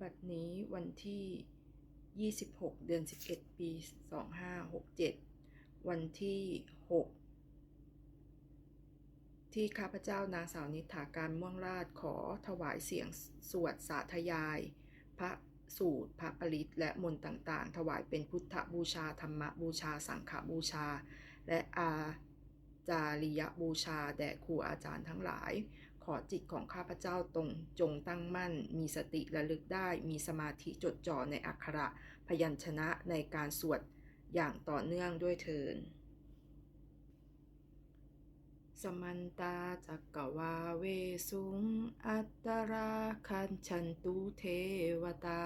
บัดนี้วันที่ 26 เดือน 11 ปี 2567 วันที่ 6 ที่ข้าพเจ้านางสาวนิษฐาการม่วงราชขอถวายเสียงสวดสาธยาย พระสูตร พระปริตและมนต์ต่างๆ ถวายเป็นพุทธบูชา ธรรมบูชา สังฆบูชา และอาจาริยบูชา แด่ครูอาจารย์ทั้งหลาย อจิตของข้าพเจ้าตรงจงตั้งมั่น มีสติระลึกได้ มีสมาธิจดจ่อในอักขระพยัญชนะในการสวดอย่างต่อเนื่องด้วยเทินสมันตาจักกวาเวสุง อัตตราคันชันตุเทวตา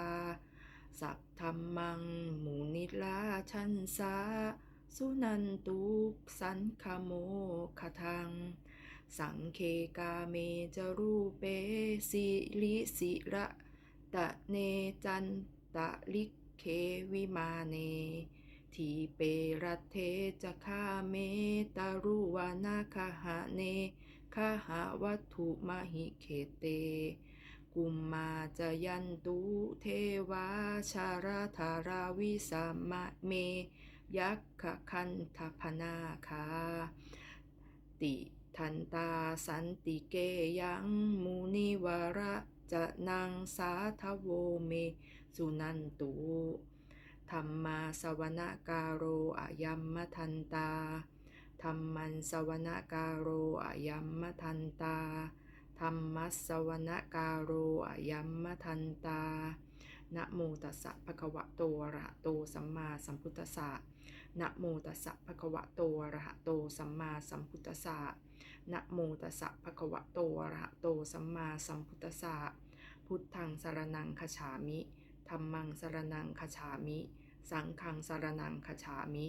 สัพธรรมังมุนิลาชันสา สุนันตุสันคโมคทัง สังเคกาเมจรูเปสิลิสิระตะเนจันตะลิเควิมาเน ทีเปรัตเทจะคาเมตารุวานาคาหะเนคาหาวัตถุมหิเคเต กุมมาจะยันตุเทวาชาราธาราวิสามะเม ยักขคันทพนาคาติ ทันตาสันติเกยังมูนิวาระจะนังสาทโวเมสุนันตุธรรมาสวนการโรอายัมมทันตาธรรมันสวนการโรอายัมมทันตาธรรมัสสวนการโรอายัมมทันตานะโมตัสสะภะคะวะโตอะระหะโตสัมมาสัมพุทธัสสะนะโมตัสสะภะคะวะโตอะระหะโตสัมมาสัมพุทธัสสะ นะโมตัสสะภะคะวะโตอะระหะโตสัมมาสัมพุทธัสสะพุทธังสรนังคฉามิธัมมังสรนังคฉามิ สังฆังสรนังคฉามิ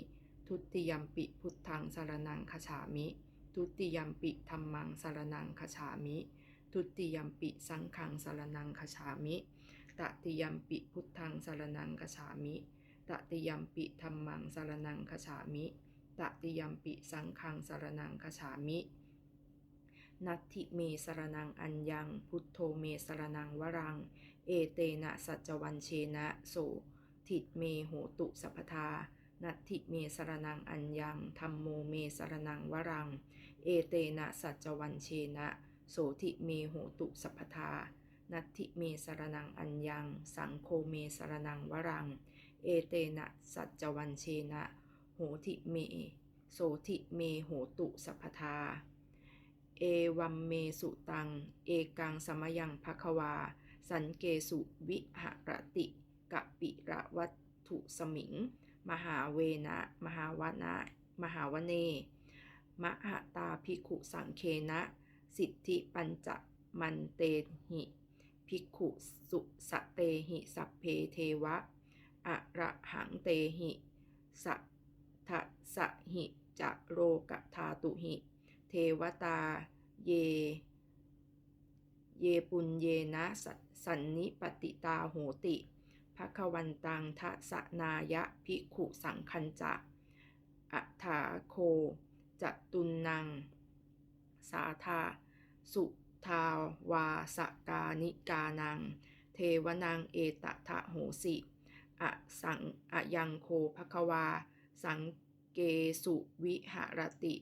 ทุติยัมปิพุทธังสรนังคฉามิ ทุติยัมปิธัมมังสรนังคฉามิ ทุติยัมปิสังฆังสรนังคฉามิ ตติยัมปิพุทธังสรนังคฉามิ ตติยัมปิธัมมังสรนังคฉามิ ตติยัมปิสังฆังสรนังคฉามิ นัตถิเมสรนังอัญญัง พุทโธเมสรนังวรัง เอเตนะสัจจวันเชนะโสทิเมโหตุสัพพทา นัตถิเมสรนังอัญญังธรรมโมเมสรนังวรัง เอเตนะสัจจวันเชนะ โสทิเมโหตุสัพพทา นัตถิเมสรนังอัญญัง สังโฆเมสรนังวรัง เอเตนะสัจจวันเชนะ โหทิเม โสทิเมโหตุสัพพทา เอวัมเมสุตัง เอกังสมยังภควา สันเกสุวิหรติกะปิระวัตถุสมิง มหาเวนะ มหาวนะ มหาวเน มหาตาภิกขุสังเคนะ สิทธิปัญจมันเตหิภิกขุสุสเตหิสัพเพเทวะอะระหังเตหิ สัทธสหิจะโรกธาตุหิ วตา เย เยปุญเยนะสสันนิปติตาโหติภควันตังทะสนายะภิกขุสังคัญจะอัฏฐาโคจตุนนัง สาธา สุทาวาสกานิกานัง เทวนังเอตทะโหสิอะสังอะยังโคภควา สังเกสุวิหรติ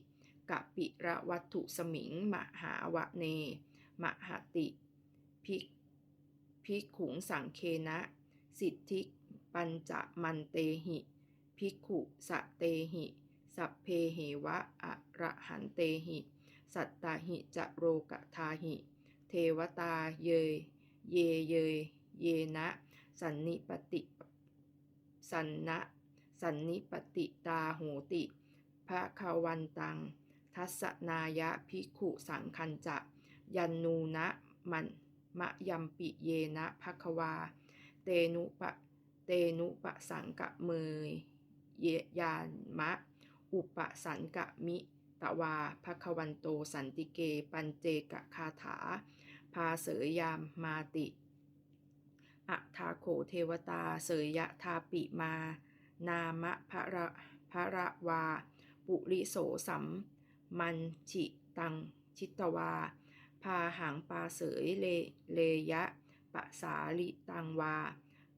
กะปิระวัตถุสมิง มหาวะเน มหติภิกภิกขุงสังเคนะ สิทธิปัญจมันเตหิภิกขุสะเตหิ สัพเพเหวะอะระหันเตหิ สัตตาหิจะโรกทาหิ เทวตาเยย เยเยยเยนะ สันนิปติสันนะ สันนิปติตาโหติภะควันตัง ทัสนายะภิกขุสังคัญจะ ยันนูนะมันมะยัมปิเยนะภควา เตนุปะเตนุปะสังกะเมยเยยานมะ อุปสันกะมิตวาภควันโตสันติเก ปัญเจกะคาถา พาเสยยามมาติอัทาโขเทวตาเสยยะทาปิมา นามะพระพระวา ปุริโสสัม มันชิตังชิตวา พาหางปาเสยเลเลยะ ปะสาลิตังวา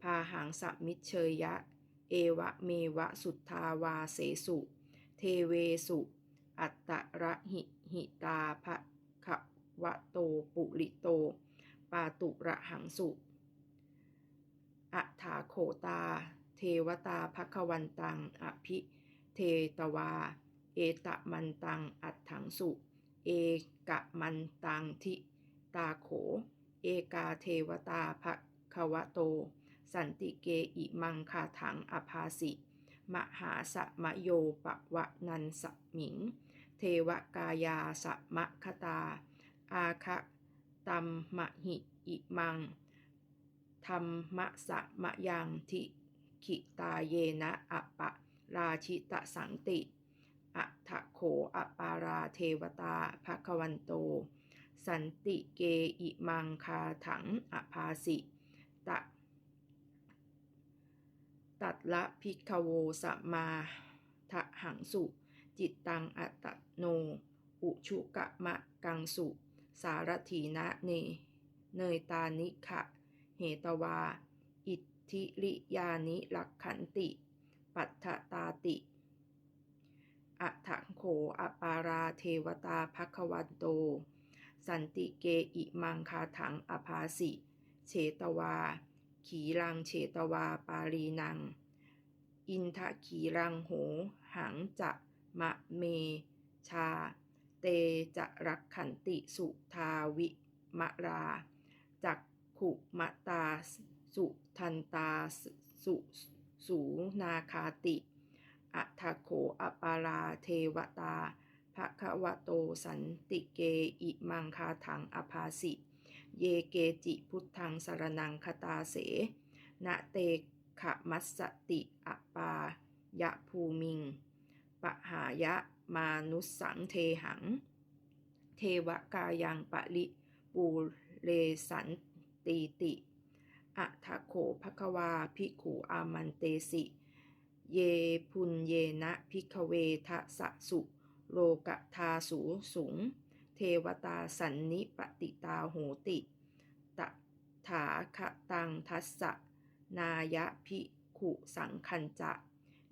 พาหังสัมมิเชยยะ เอวะเมวะสุทธาวาเสสุ เทเวสุ อัตตระหิหิตาภะคะวะโตปุริโต ปาตุระหังสุอัฏฐาโขตา เทวตาภควันตัง อภิ เทตวา เอตะมันตังอัฏถังสุ เอกะมันตังทิตาโข เอกาเทวตาภควโต สันติเกอิมังคาถังอภาสิ มหาสมโยปวะนันสมิง เทวกายาสมะคตา อาคะตัมมหิอิมังธรรมะสะมะยังทิขิตาเยนะอัปปะราชิตสังติ อัฏฐโขอปาราเทวตาภควันโต สันติเกอิมังคาถังอภาสิตะตัดละพิกโวสัมมาทะหังสุ จิตตังอัตโน อุชุกะมะกังสุ สารถีนะเน เนยตานิขะ เหตวา อิทธิริยานิลักขันติ ปัฏฐตาติ อัฏฐโขอปาราเทวตาภควันโต สันติเกอิมังคาถังอภาสิ เฉตวา ขีรังเฉตวาปาลีนัง อินทะขีรังโห หังจะมะเม ชา เตจะรักขันติสุทาวิมะรา จักขุมะตาสุทันตาสุสูนาคาติ อัฏโขอปาราเทวตาภควโตสันติเกอิมังคาถังอภาสิ เยเกจิพุทธังสรนังคตาเสนะเตขมัสสติอปายะภูมิง ปะหายะมานุสสังเทหัง เทวกายังปะลิปูเลสันตีติ อัทโขภควาภิกขุอามันเตสิ เยพุนเยนะพิกเวทะสะสุ โลกทาสูสุงเทวตาสันนิปติตาโหติตถาคตังทัสสะ นายะพิขุสังคัญจะ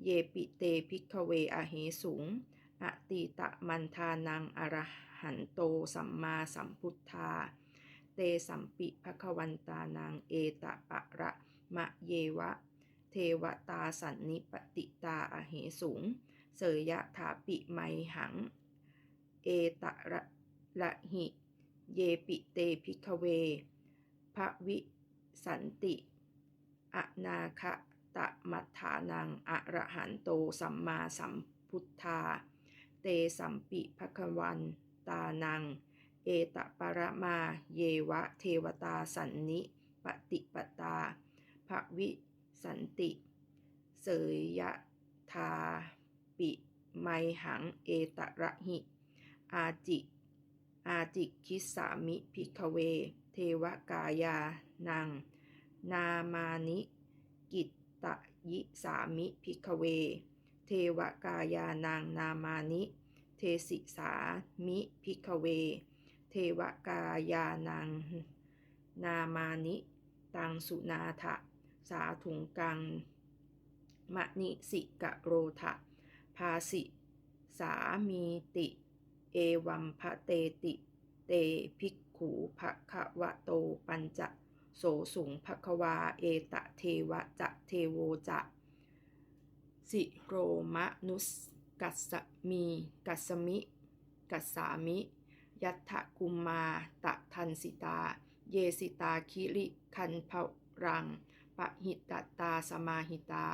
เยปิเตพิกเวอเหสุงอติตะมันทานังอรหันโตสัมมาสัมพุทธา เตสัมปิภควันตานังเอตะปะระมะเยวะ เทวตาสันนิปติตาอเหสุงเสยยะถาปิไมหัง เอตะระละหิ เยปิเตพิกเว พระวิสันติ อนาคตะมัฏฐานังอรหันโตสัมมาสัมพุทธา เตสัมปิภควันตานัง เอตะปะรมาเยวะเทวตาสันนิปติปตาภวิ สันติ เสยยะทาปิไมหังเอตระหิ อาจิ อาจิคิสามิพิกเว เทวกายานัง นามานิ กิตตยิสามิพิกเว เทวกายานางนามานิ เทสิสามิพิกเว เทวกายานางนามานิ ตังสุนาทะ สาถุงกัง มะนิสิกะโรทะ ภาสิ สามีติ เอวัมพะเตติ เตภิกขูภะคะวะโตปัญจะโสสุงภควา เอตะเทวะจะเทโวจะสิโรมะนุสกัสมี กัสสมิ กัสสามิ ยัตถกุมมาตะทันสิตา เยสิตาคิริคันภรัง ปะหิตตาสมาหิตา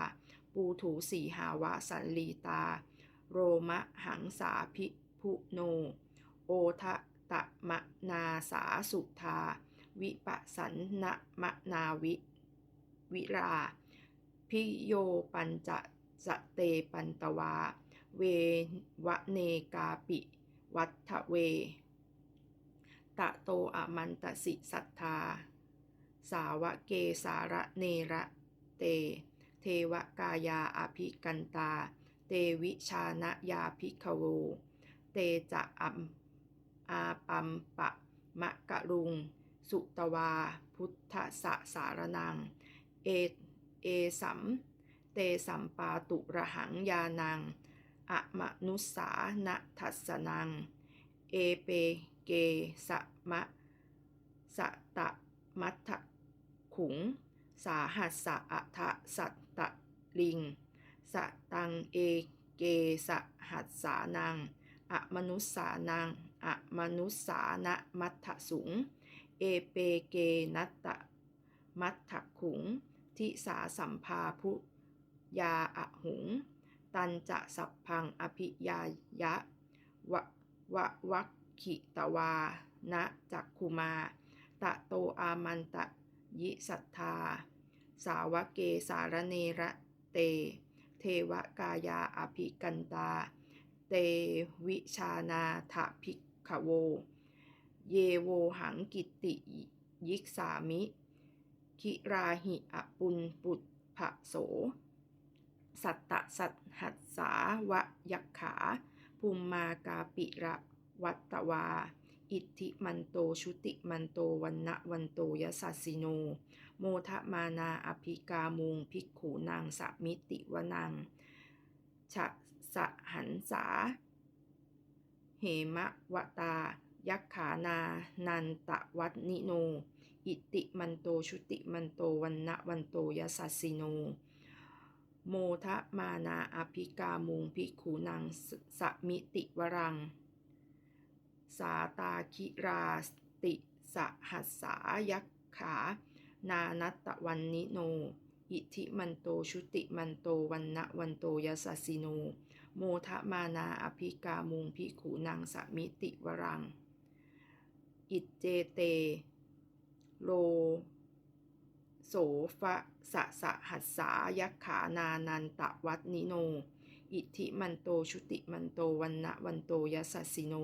ปูถูสีหาวะสันลีตา โรมะหังสาพิพุโน โอทะตะมะนาสาสุธา วิปสันนะมะนาวิวิรา พิโยปัญจะสเตปันตวา เววะเนกาปิ วัฏเว ตะโตอะมันตสิสัทธา สาวะเกสาระเนระเต เทวกายาอภิกันตา เตวิชานะยาภิกโว เตจะอัมอาปัมปะมะกะลุง สุตวา พุทธสะสารนัง เอ เอสัม เตสัมปาตุระหังยานัง อะมะนุสสานะทัสสนัง เอเปเกสะมะสะตะ มัทธขุง สาหัสสะอะทะสัตตะลิง สะตังเอเกสะหัสสานังอะมนุสสานังอะมนุสสานะมัทธสุง เอเปเกนัตตะมัทธขุง ทิสาสัมภาพุยาอะหุง ตันจะสัพพังอภิยายะวะวะวัคขิตวานะจักคุมา ตะโตอามันตะยิสัทธา สาวเกสารเนระเต เทวกายาอภิกันตา เตวิชานาถะภิกขโว เยโวหังกิตติยิกสามิ คิราหิอปุนปุตภะโส สัตตะสัตหัสสาวะยักขา ภูมมากาปิระวัตวา อิทธิมันโตชุติมันโตวันนะวันโตยสัสสิโน โมทะมานาอภิกามุงภิกขูนางสมิติวนังชะสะหันสา เหมะวตา ยักขานา นันตะวัตนิโน อิติมันโตชุติมันโตวันนะวันโตยสัสสิโน โมทะมานาอภิกามุงภิกขูนางสมิติวรัง สาตาคิราสติสหัสสายักขา นานัตตะวันนิโน อิทิมันโตชุติมันโตวันนะวันโตยสัสสิโน โมทะมานาอภิกามุงภิขูนางสมิติวรัง อิเจเต โล โสฟะสะสะหัสสายักขานานันตะวัตนิโน อิทิมันโตชุติมันโตวันนะวันโตยสัสสิโน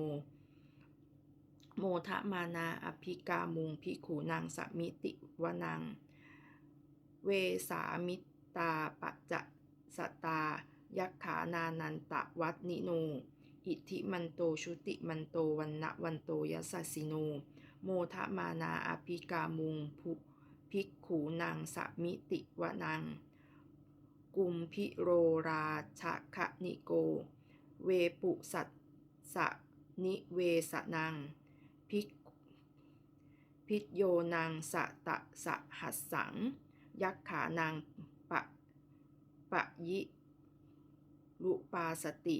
โมทะมานาอภิกามุงภิกขูนางสมิติวนัง เวสามิตาปัจะสตา ยักขานานันตะวัตนิโน อิทิมันโตชุติมันโตวันนะวันโตยสัสสิโน โมทะมานาอภิกามุงภุภิกขูนางสมิติวนัง กุมพิโรราชะคะนิโก เวปุสัตสะนิเวสนัง พิกพิโยนางสะตะสะหัสสัง ยักขานางปะปะยิรุปาสติ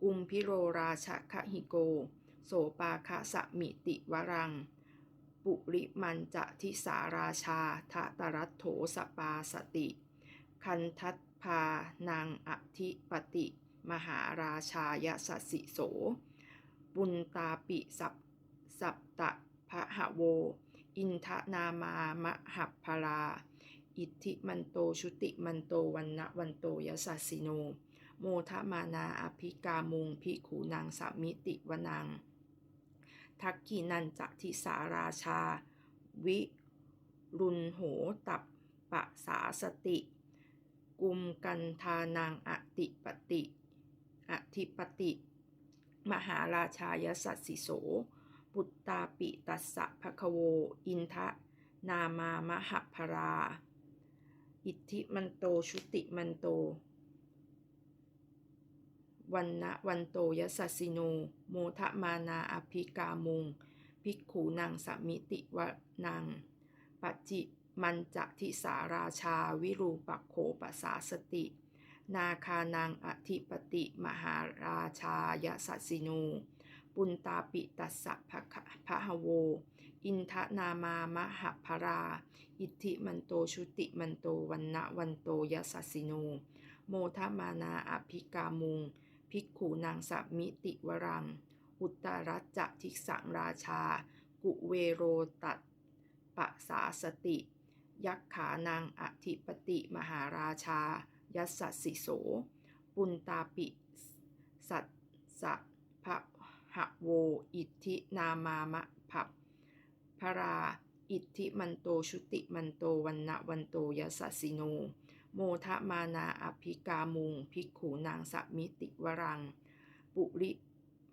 กุมพิโรราชะคะหิโก โสปาคะสมิติวรัง ปุริมันจะทิสาราชาทะตรัตโถสปาสติ คันทัตพานางอธิปติ มหาราชายสสสิโส ปุณตาปิสัพ สัปตะพะหะโว อินทนามามะหัพพลาอิทธิมันโตชุติมันโตวันนะวันโตยสัสสิโน โมทะมานาอภิกามุงพิขูนางสามิติวนัง ทักกีนันจะทิสาราชา วิรุณโหตับปะสาสติ กุมกันทานางอติปติ อธิปติ มหาราชายสัสสิโส ปุตตาปิตัสสะภะคะโว อินทะ นามามหพรา อิทธิมันโตชุติมันโต วันนะวันโตยสัสสิโน โมทะมานาอภิกามุง ภิกขูนางสมิติวนัง ปัจจิมันจะทิสาราชาวิรูปักโขปัสสาสติ นาคานางอธิปติ มหาราชายสัสสิโน ปุณตาปิตัสสะภะคะพะหะโว อินทนามามหพรา อิทธิมันโตชุติมันโตวันนะวันโตยสัสสิโน โมทมานาอภิกามุง ภิกขูนางสมิติวรัง อุตตรัจจะทิสังราชา กุเวโรตัตปะสาสติ ยักขานางอธิปติมหาราชา ยัสสิโส ปุณตาปิ สัตสะพะ หะโว อิทธินามามะผับพรา อิทธิมันโตชุติมันโตวันนะวันโตยสัสสิโน โมทะมานาอภิกามุง ภิกขูนางสมิติวรัง ปุริ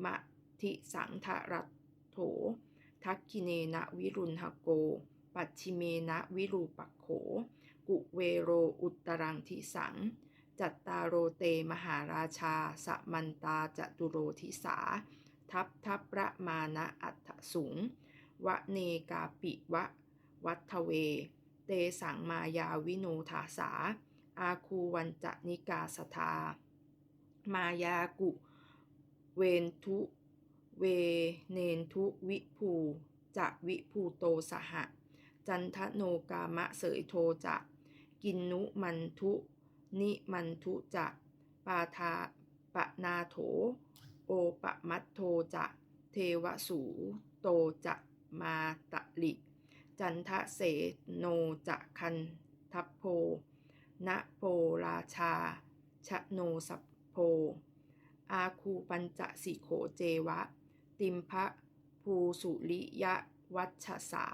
มะทิสังทรัตโถ ทักคิเนนะวิรุณหโก ปัจฉิเมนะวิรูปักโข กุเวโรอุตรังทิสังจัตตารโรเตมหาราชาสมันตาจตุโรทิสา ทัพทัพระมานะอัฏฐสุง วะเนกาปิวะ วัทเว เตสังมายาวิโนทาสา อาคูวันจนิกาสทา มายากุ เวนทุ เวเนนทุวิภูจะวิภูโตสหะ จันทโนกามะเสยโทจะกินนุมันทุ นิมันทุจะปาทาปะนาโถ โอปะมัตโทจะเทวสูโตจะมาตะลิ จันทะเสโนจะคันทัพโพนะโปราชาชะโนสัพโพ อาคูปัญจสิโขเจวะ ติมพะภูสุริยะวัชสา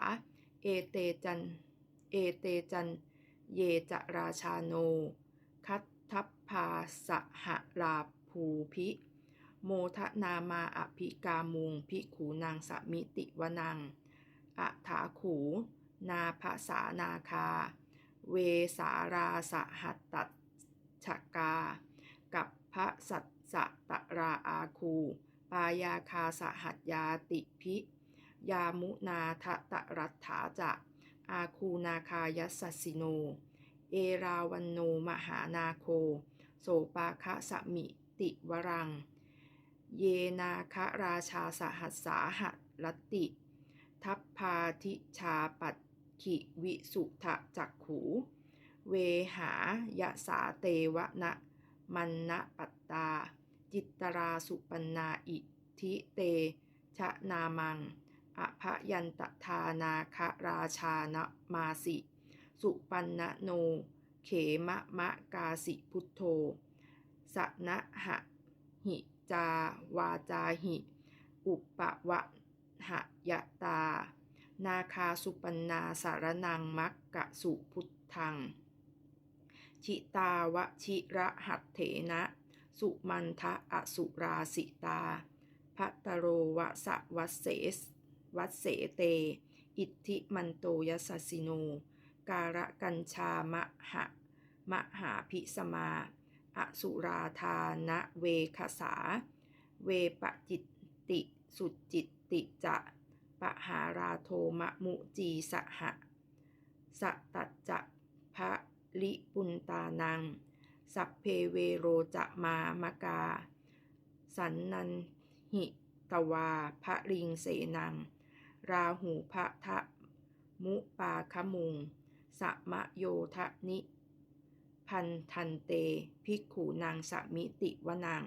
เอเตจัน เอเตจัน เยจะราชาโน คัตทัพพาสหราภูพิ โมทนามาอภิกามุงพิขูนางสมิติวนังอะถาขู นาภาษานาคา เวสาราสหัตตชกา กับพระสัตสตะราอาคู ปายาคาสหัตยาติพิ ยามุนาทะตะรัตถาจะ อาคูนาคายัสสสิโน เอราวันโนมหานาโค โสปาคะสมิติวรัง เยนาคราชาสหัสสาหัลติ ทัพพาทิชาปัตขิวิสุทะจักขู เวหายะสาเตวนะมันนะปัตตา จิตตราสุปันนาอิทิเต ชะนามังอภยันตทานาคราชานะมาสิ สุปันนโน เขมะมะกาสิพุทโธสนะหะหิ จาวาจาหิ อุปะวะหะยะตา นาคาสุปันนาสารนังมักกะสุพุทธัง ชิตาวชิระหัตเถนะ สุมันทะอสุราสิตาพัตโรวะสะวัสเสสวัสเสเต อิทธิมันโตยสสสิโน การะกัญชามะหะมหาพิสมา อสุราธานะเวคสา เวปจิตติ สุจิตติจะปะหาราโทมะมุจีสหะสตัจจะพระลิปุนตานัง สัพเพเวโรจะมามกา สันนันหิตวาพระลิงเสนัง ราหูพระทะมุปาคมุง สมะโยทะนิ พันทันเต ภิกขูนางสมิติวนัง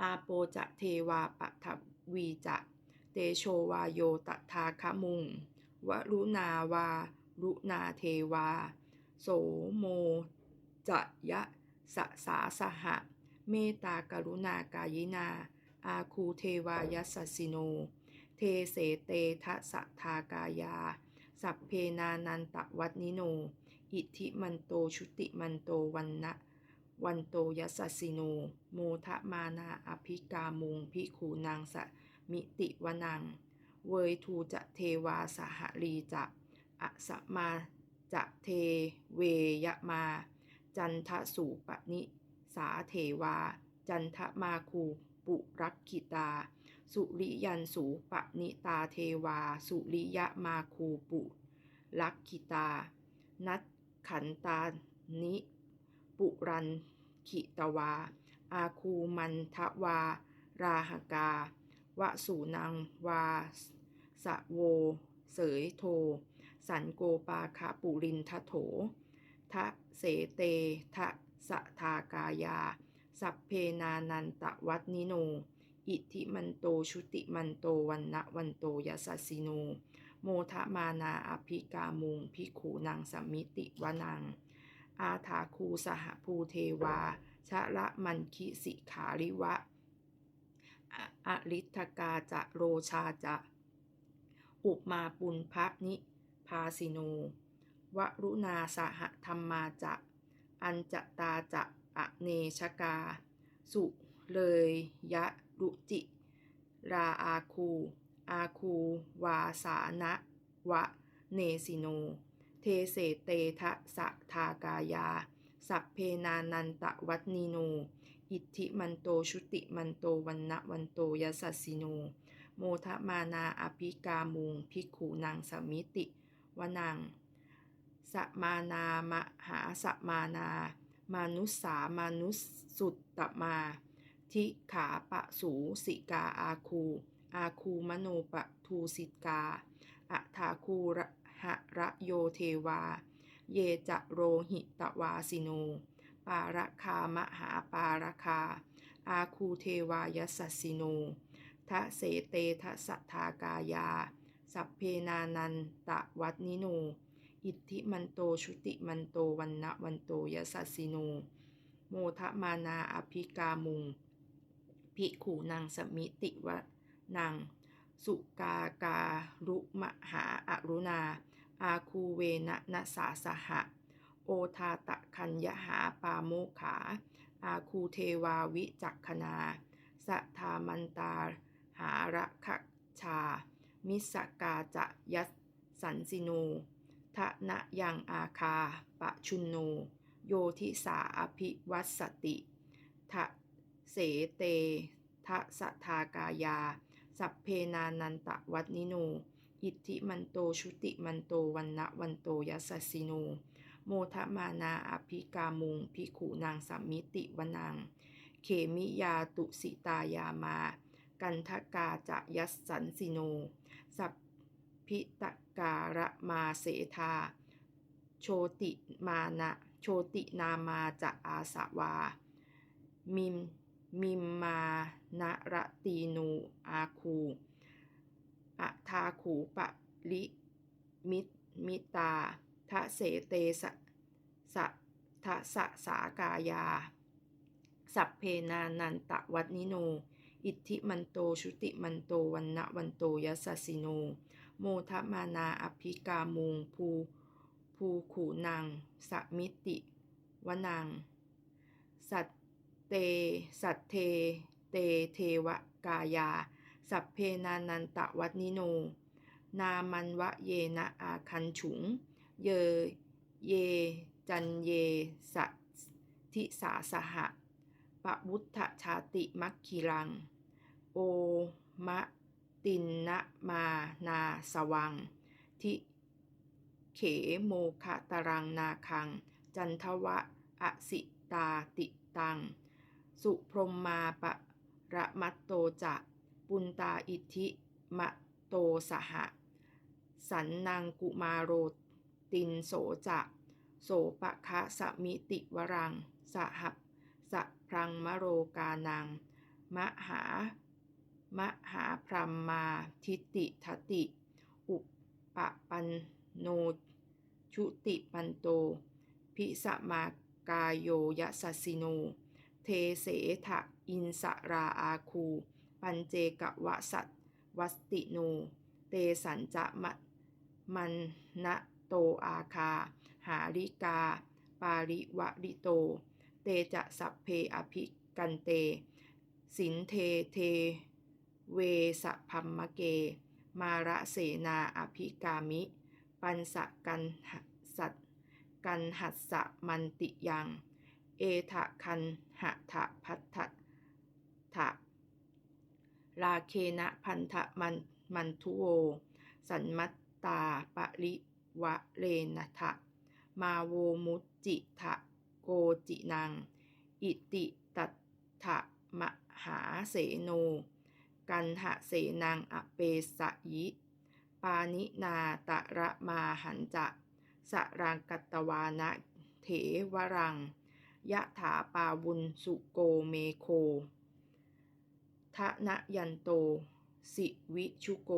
อาโปจะเทวาปะทวีจะเตโชวาโยตถาคมุง วรุณาวารุณาเทวา โสโมจะยะสะสาสหะ เมตากรุณากายินา อาคูเทวายสสสิโน เทเสเตทะสะทากายา สัพเพนานันตวัตนิโน อิทธิมันโตชุติมันโตวันนะวันโตยัสสิโน โมทะมานาอภิกามุงพิขูนางสะมิติวนัง เวยทูจะเทวาสหรีจะอะสมาจะเทเวยมา จันทสูปนิ สาเทวา จันทมาคูปุรักขิตา สุริยันสูปนิตาเทวา สุริยะมาคูปุลักขิตา นัด ขันตานิ ปุรันขิตวา อาคูมันทวา ราหกาวะสูนังวา สะโว เสยโท สันโกปาคะปุรินทโถ ทะเสเตทะสะทากายา สัพเพนานันตวัตนิโน อิทิมันโตชุติมันโตวันนะวันโตยัสสสิโน โมทะมานาอภิกามุงพิขูนางสมิติวนัง อาถาคูสหภูเทวา ชะละมันคิสิขาริวะอะอริทกาจะโรชาจะ อุมาปุณพระนิพาสิโนวรุณาสหธรรมาจะ อัญจตาจะอเนชกา สุเลยยะรุจิ ราอาคู อาคูวาสานะวะเนสิโน เทเสเตทะสะทากายา สัพเพนานันตะวัตนิโน อิทธิมันโตชุติมันโตวันนะวันโตยสัสสิโน โมทะมานาอภิกามุงภิกขุนางสมิติวนังสมานามหาสมานา มานุสามานุสสุตตมา ทิขาปะสูสิกาอาคู อาคูมโนปะทูสิกาอัฐาคูระหะระโยเทวา เยจะโรหิตวาสิโน ปาระคามหาปาระคา อาคูเทวายสัสสิโนทะเสเตทะสัทธากายา สัพเพนานันตะวัดนิโน อิทธิมันโตชุติมันโตวันนะวันโตยสัสสิโน โมทะมานาอภิกามุง ภิกขุนางสมิติวะ นางสุกาการุมหาอรุณา อาคูเวนะนะสาสหะ โอทาตะคัญยหาปาโมขา อาคูเทวาวิจักขณาสัทธามันตาหาระคชา มิสกาจะยัสสันสิโนทะนะยังอาคาปะชุนโน โยทิสาอภิวัสสติทะเสเตทะสทากายา สัพเพนานันตะวัดนิโน อิทธิมันโตชุติมันโตวันนะวันโตยัสสิโน โมทมานาอภิกามุงภิขุนางสัมมิติวนังเขมิยาตุสิตายามา กันทกาจะยัสสันสิโน สัพพิตการะมาเสธา โชติมานะโชตินามาจะอาสวา มิม มิมมานรตีนูอาคูอะทาขูปะลิมิตมิตาทะเสเตสะสะทะสะสากายา สัพเพนานันตะวัดนิโน อิทธิมันโตชุติมันโตวันนะวันโตยัสสสิโน โมทะมานาอภิกามุงภูภูขูนางสมิติวนังสัต เต สัตเท เตเทวกายา สัพเพนานันตะวัดนิโน นามันวะเยนะอาคันฉุง เย เย จันเยสัทิสาสหะปะวุฒชาติมัคคิรัง โอมะตินนะมานาสวัง ทิเขโมคะตรังนาคัง จันทวะอสิตาติตัง สุพรมมาปะระมัตโตจะปุนตาอิทธิมะโตสหะ สันนางกุมาโรตินโสจะโสปะคะสมิติวรัง สหับสะพรังมโรกานัง มหามหาพรหมมาทิติทติ อุปปะปันโนชุติปันโต พิสมากายโยยสัสสิโน เทเสทะอินสราอาคู ปัญเจกวะสัตวัสติโน เตสันจะมะมันนะโตอาคา หาริกา ปาริวะริโต เตจะสัพเพอภิกันเต สินเทเท เวสะพัมมะเก มาระเสนาอภิกามิ ปันสะกันสัตกันหัสสะมันติยัง เอทะคันหะทะพัทธะทะลาเคนะพันธะมันมันทุโว สันมัตตาปะริวะเลนะทะมาโวมุจจิทะโกจินัง อิติตัตถะมหาเสโน กันหะเสนังอเปสะยิ ปานินาตะระมาหันจะสรังกัตตวานะเถวรัง ยะถาปาวุนสุโกเมโคทะนะยันโต สิวิชุโก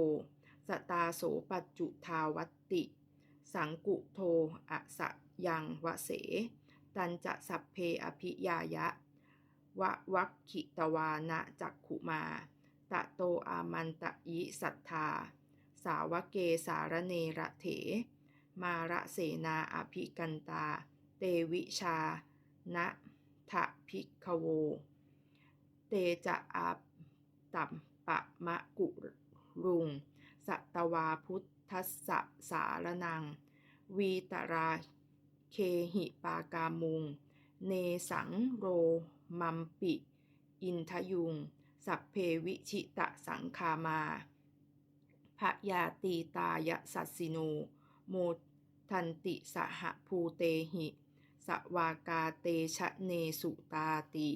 สตาโสปัจจุทาวัตติ สังกุโทอะสะยังวะเส ตันจะสัพเพอภิยายะ วะวัคขิตวานะจักขุมา ตะโตอามันตะยิสัทธา สาวเกสารเนระเถ มาระเสนาอภิกันตา เตวิชา นะทะพิกโว เตจะอาตัมปะมะกุรุง สัตวาพุทธัสสะสารนัง วีตราเคหิปากามุง เนสังโรมัมปิ อินทยุง สัพเพวิชิตะสังคามาพะยาตีตายสัสสิโน โมทันติสหภูเตหิ สวากาเตชะเนสุตาติ